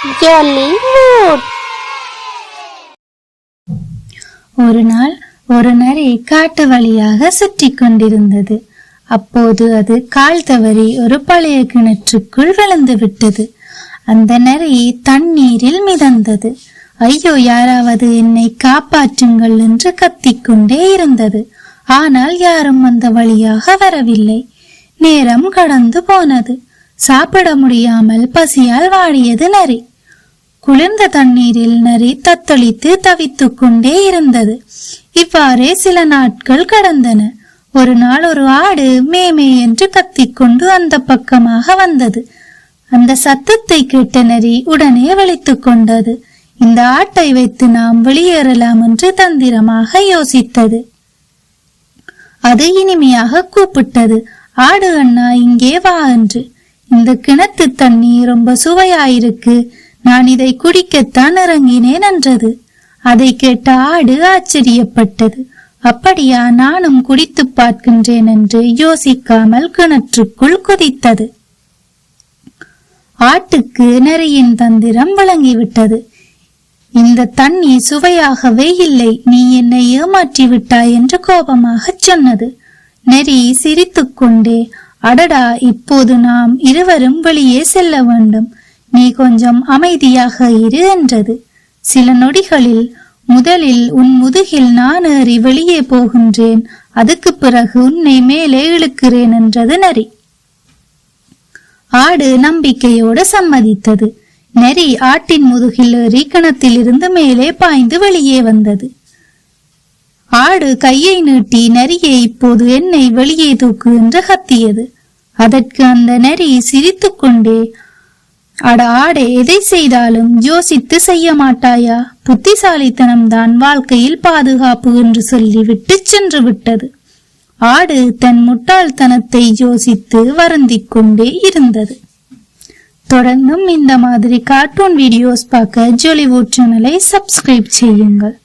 Jolly mood ஒரு நாள் ஒரு நரி காட்டு வழியாக சுற்றி கொண்டிருந்தது. அப்போது அது கால் தவறி ஒரு பழைய கிணற்றுக்குள் விழுந்து விட்டது. அந்த நரி தண்ணீரில் மிதந்தது. ஐயோ யாராவது என்னை காப்பாற்றுங்கள் என்று கத்திக்கொண்டே இருந்தது. ஆனால் யாரும் அந்த வழியாக வரவில்லை. நேரம் கடந்து போனது. சாப்பிட முடியாமல் பசியால் வாடியது நரி. குளிர்ந்த தண்ணீரில் நரி தத்தளித்து தவித்துக் கொண்டே இருந்தது. இவ்வாறே சில நாட்கள் கடந்தன. ஒரு நாள் ஒரு ஆடு மேமே என்று கத்திக்கொண்டு அந்த பக்கமாக வந்தது. அந்த சத்தத்தை கேட்ட நரி உடனே விழித்துக் கொண்டது. இந்த ஆட்டை வைத்து நாம் வெளியேறலாம் என்று தந்திரமாக யோசித்தது. அது இனிமையாக கூப்பிட்டது. ஆடு அண்ணா இங்கே வா என்று. இந்த கிணத்து தண்ணி ரொம்ப சுவையாயிருக்கு. நான் இதை குடிக்கத்தான் இறங்கினேன் என்றது. அதை கேட்ட ஆடு ஆச்சரியப்பட்டது. அப்படியா நானும் குடித்து பார்க்கின்றேன் என்று யோசிக்காமல் கிணற்றுக்குள் குதித்தது. ஆட்டுக்கு நெறியின் தந்திரம் வழங்கிவிட்டது இந்த தண்ணி சுவையாகவே இல்லை. நீ என்னை ஏமாற்றி விட்டாய் என்று கோபமாகச் சொன்னது. நெறி சிரித்துக்கொண்டே அடடா இப்போது நாம் இருவரும் வெளியே செல்ல வேண்டும். நீ கொஞ்சம் அமைதியாக இரு என்றது. சில நொடிகளில் முதலில் உன் முதுகில் நான் ஏறி வெளியே போகின்றேன். அதுக்கு பிறகு உன்னை மேலே இழுக்கிறேன் என்றது நரி ஆடு நம்பிக்கையோடு சம்மதித்தது. நெறி ஆட்டின் முதுகில் ஏறி கிணத்திலிருந்து மேலே பாய்ந்து வெளியே வந்தது. ஆடு கையை நீட்டி நரியை இப்போது என்னை வெளியே தூக்கு என்று கத்தியது. அதற்கு அந்த நரி சிரித்துக்கொண்டே அட ஆடே எதை செய்தாலும் யோசித்து செய்ய மாட்டாயா? புத்திசாலித்தனம்தான் வாழ்க்கையில் பாதுகாப்பு என்று சொல்லிவிட்டு சென்று விட்டது. ஆடு தன் முட்டாள்தனத்தை யோசித்து வருந்திக் கொண்டே இருந்தது. தொடர்ந்தும் இந்த மாதிரி கார்ட்டூன் வீடியோஸ் பார்க்க ஜொலிவுட் சேனலை சப்ஸ்கிரைப் செய்யுங்கள்.